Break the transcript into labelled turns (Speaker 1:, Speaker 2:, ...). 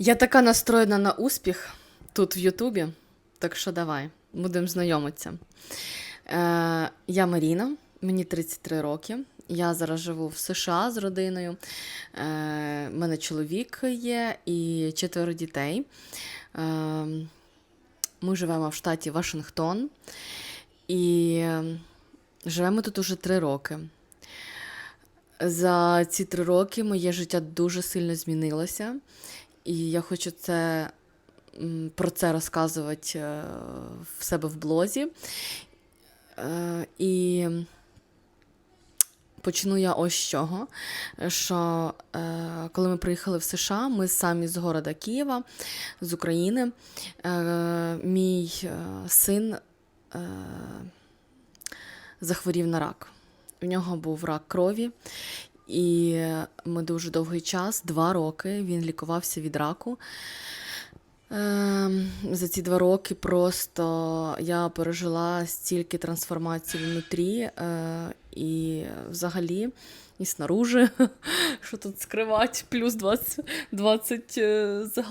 Speaker 1: Я така настроєна на успіх тут в Ютубі, так що давай, будемо знайомитися. Е, я Маріна, мені 33 роки. Я зараз живу в США з родиною. Е, мене чоловік є і четверо дітей. Е, ми живемо в штаті Вашингтон і живемо тут уже три роки. За ці три роки моє життя дуже сильно змінилося, і я хочу це, про це розказувати е, в себе в блозі. Е, І почну я ось з чого. Що е, коли ми приїхали в США, ми самі з города Києва, з України. Мій син захворів на рак. У нього був рак крові, і ми дуже довгий час, два роки, він лікувався від раку. Ем, За ці два роки просто я пережила стільки трансформацій внутрі е, і взагалі, і снаружи, що тут скривати, плюс 20, 20 е, з